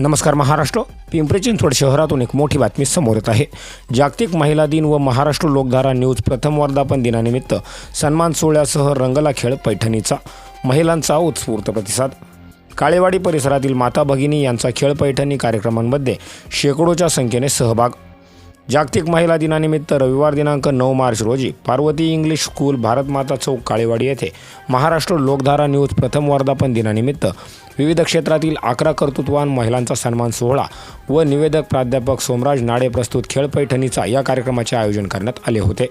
नमस्कार महाराष्ट्र. पिंपरी चिंचवड शहरातून एक मोठी बातमी समोर येत आहे. जागतिक महिला दिन व महाराष्ट्र लोकधारा न्यूज प्रथम वर्धापन दिनानिमित्त सन्मान सोहळ्यासह रंगला खेळ पैठणीचा. महिलांचा उत्स्फूर्त प्रतिसाद. काळेवाडी परिसरातील माता भगिनी यांचा खेळ पैठणी कार्यक्रमांमध्ये शेकडोच्या संख्येने सहभाग जागतिक महिला दिनानिमित्त रविवार दिनांक नऊ मार्च रोजी पार्वती इंग्लिश स्कूल भारतमाता चौक काळेवाडी येथे महाराष्ट्र लोकधारा न्यूज प्रथम वर्धापन दिनानिमित्त विविध क्षेत्रातील अकरा कर्तृत्वान महिलांचा सन्मान सोहळा व निवेदक प्राध्यापक सोमराज नाडे प्रस्तुत खेळ पैठणीचा या कार्यक्रमाचे आयोजन करण्यात आले होते.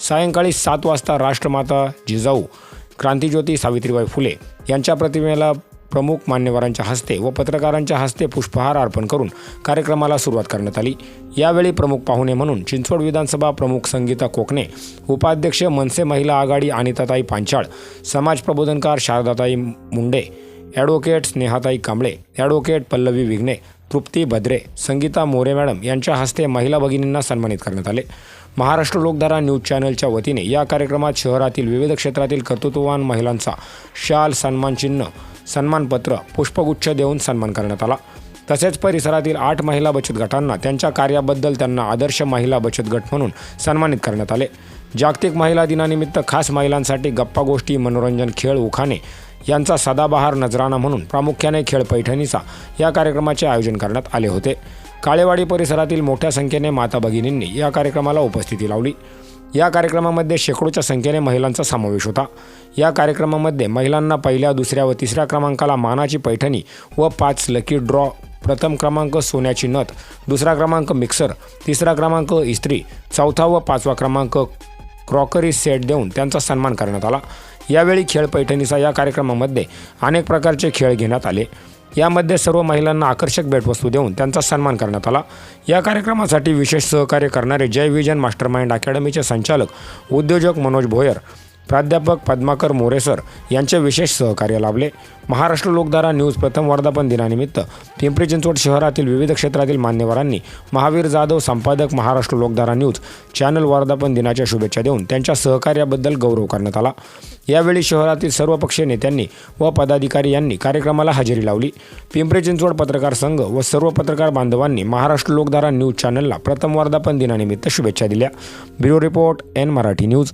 सायंकाळी सात वाजता राष्ट्रमाता जिजाऊ क्रांतिज्योती सावित्रीबाई फुले यांच्या प्रतिमेला प्रमुख मान्यवरांच्या हस्ते व पत्रकारांच्या हस्ते पुष्पहार अर्पण करून कार्यक्रमाला सुरुवात करण्यात आली. यावेळी प्रमुख पाहुणे म्हणून चिंचवड विधानसभा प्रमुख संगीता कोकणे उपाध्यक्ष मनसे महिला आघाडी अनिताताई पांचाळ समाज प्रबोधनकार शारदाताई Munde advocate स्नेहाताई Kamble advocate Pallavi Vighne Trupti Bhadre Sangeeta More madam यांच्या हस्ते महिला भगिनींना सन्मानित करण्यात आले. महाराष्ट्र लोकधारा न्यूज चॅनलच्या वतीने या कार्यक्रमात शहरातील विविध क्षेत्रातील कर्तृत्ववान महिलांचा शाल सन्मानचिन्ह सन्मानपत्र पुष्पगुच्छ देऊन सन्मान करण्यात आला. तसेच परिसरातील आठ महिला बचत गटांना त्यांच्या कार्याबद्दल त्यांना आदर्श महिला बचत गट म्हणून सन्मानित करण्यात आले. जागतिक महिला दिनानिमित्त खास महिलांसाठी गप्पा गोष्टी मनोरंजन खेळ उखाणे यांचा सदाबहार नजराणा म्हणून प्रामुख्याने खेळ पैठणीचा या कार्यक्रमाचे आयोजन करण्यात आले होते. काळेवाडी परिसरातील मोठ्या संख्येने माता भगिनींनी या कार्यक्रमाला उपस्थिती लावली. या कार्यक्रमामध्ये शेकडोच्या संख्येने महिलांचा समावेश होता. या कार्यक्रमामध्ये महिलांना पहिल्या दुसऱ्या व तिसऱ्या क्रमांकाला मानाची पैठणी व पाच लकी ड्रॉ प्रथम क्रमांक सोन्याची नथ दुसरा क्रमांक मिक्सर तिसरा क्रमांक इस्त्री चौथा व पाचवा क्रमांक क्रॉकरी सेट देऊन त्यांचा सन्मान करण्यात आला. यावेळी खेळ पैठणीचा या कार्यक्रमामध्ये अनेक प्रकारचे खेळ घेण्यात आले. यामध्ये सर्व महिलांना आकर्षक भेटवस्तू देऊन त्यांचा सन्मान करण्यात आला. या कार्यक्रमासाठी विशेष सहकार्य करणारे जय विजन मास्टरमाइंड अकॅडमीचे संचालक उद्योजक मनोज भोयर प्राध्यापक पद्माकर मोरेसर यांचे विशेष सहकार्य लाभले. महाराष्ट्र लोकधारा न्यूज प्रथम वर्धापन दिनानिमित्त पिंपरी चिंचवड शहरातील विविध क्षेत्रातील मान्यवरांनी महावीर जाधव संपादक महाराष्ट्र लोकधारा न्यूज चॅनल वर्धापन दिनाच्या शुभेच्छा देऊन त्यांच्या सहकार्याबद्दल गौरव करण्यात आला. यावेळी शहरातील सर्व पक्षीय नेत्यांनी व पदाधिकारी यांनी कार्यक्रमाला हजेरी लावली. पिंपरी चिंचवड पत्रकार संघ व सर्व पत्रकार बांधवांनी महाराष्ट्र लोकधारा न्यूज चॅनलला प्रथम वर्धापन दिनानिमित्त शुभेच्छा दिल्या. Bureau report N Marathi news.